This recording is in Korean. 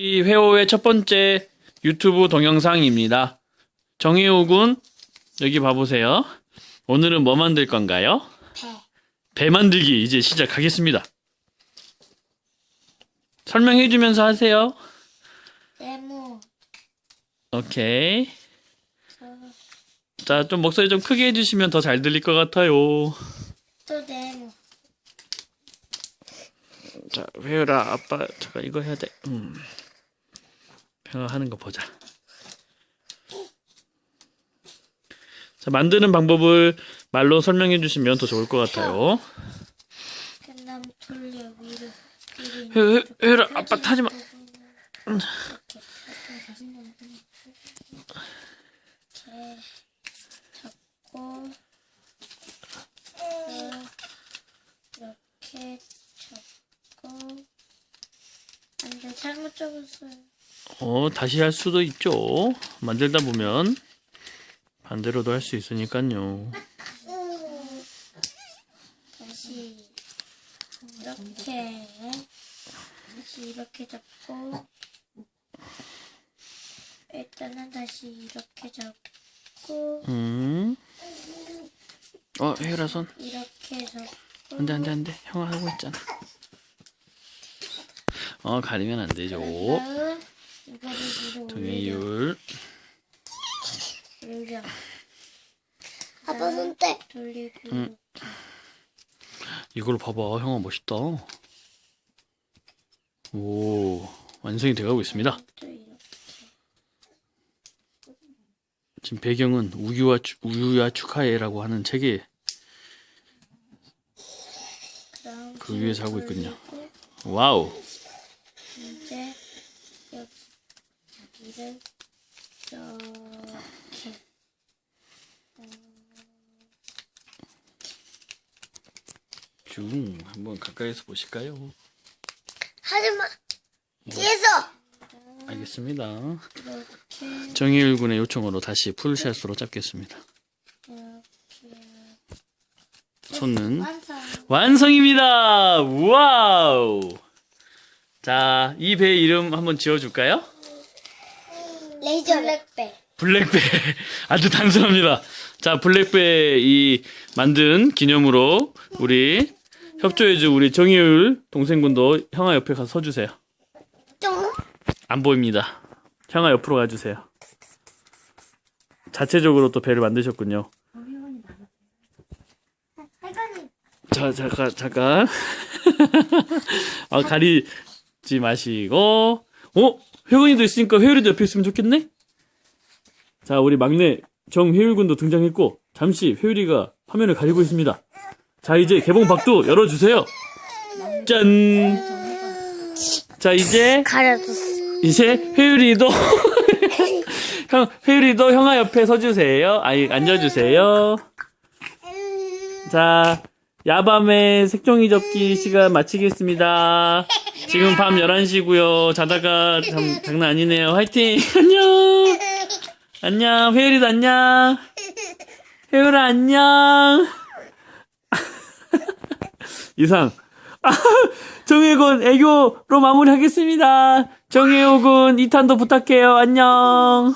이 회오의 첫 번째 유튜브 동영상입니다. 정혜호 군, 여기 봐보세요. 오늘은 뭐 만들 건가요? 배. 배 만들기 이제 시작하겠습니다. 설명해주면서 하세요. 네모. 오케이. 저, 자, 좀 목소리 좀 크게 해주시면 더 잘 들릴 것 같아요. 또 네모. 자, 회오라, 아빠, 잠깐 이거 해야 돼. 음. 하는 거 보자. 자, 만드는 방법을 말로 설명해 주시면 더 좋을 것 같아요. 그다음 돌려 위로. 위로 회, 회, 회오라, 아빠 타지 마. 이렇게 잡고 이렇게 잡고 안돼 잘못 접었어요. 어, 다시 할 수도 있죠. 만들다 보면 반대로도 할 수 있으니까요. 다시 이렇게 다시 이렇게 잡고 일단은 다시 이렇게 잡고 음. 어, 손. 이렇게 잡고 안 돼, 안 돼, 안 돼. 형아 하고 있잖아. 어, 가리면 안 되죠. 그다 정혜율. 올려 아빠 손대. 돌리고 음. 이걸 봐봐. 형아 멋있다. 오, 완성이 돼가고 있습니다. 지금 배경은 우유와 추- 우유야 축하해라고 하는 책에 그다음 그 위에서 하고 있군요. 돌리고 와우. 이제 여기를 이렇게 중 한번 가까이서 보실까요? 하지마. 뒤에서. 알겠습니다. 이렇게 정희율 군의 요청으로 다시 풀샷으로 잡겠습니다. 손은 완성. 완성입니다. 와우. 자, 이 배 이름 한번 지어줄까요? 레이저 블랙배. 블랙배. 아주 단순합니다. 자, 블랙배 이 만든 기념으로 우리 협조해준 우리 정희율 동생분도 형아 옆에 가서 서주세요. 좀. 안 보입니다. 형아 옆으로 가주세요. 자체적으로 또 배를 만드셨군요. 자, 잠깐, 잠깐. 아, 가리지 마시고. 어? 회원이도 있으니까 회율이도 옆에 있으면 좋겠네? 자, 우리 막내 정회율 군도 등장했고, 잠시 회율이가 화면을 가리고 있습니다. 자, 이제 개봉 박도 열어주세요. 짠! 자, 이제, 가려줬어. 이제 회율이도, 형, 회율이도 형아 옆에 서주세요. 아니, 앉아주세요. 자, 야밤의 색종이 접기 시간 마치겠습니다. 지금 밤 11시고요. 자다가 참 장난 아니네요. 화이팅! 안녕! 안녕! 회율이도 안녕! 회율아 안녕! 이상. 아, 정혜군 애교로 마무리하겠습니다. 정혜호군 2탄도 부탁해요. 안녕!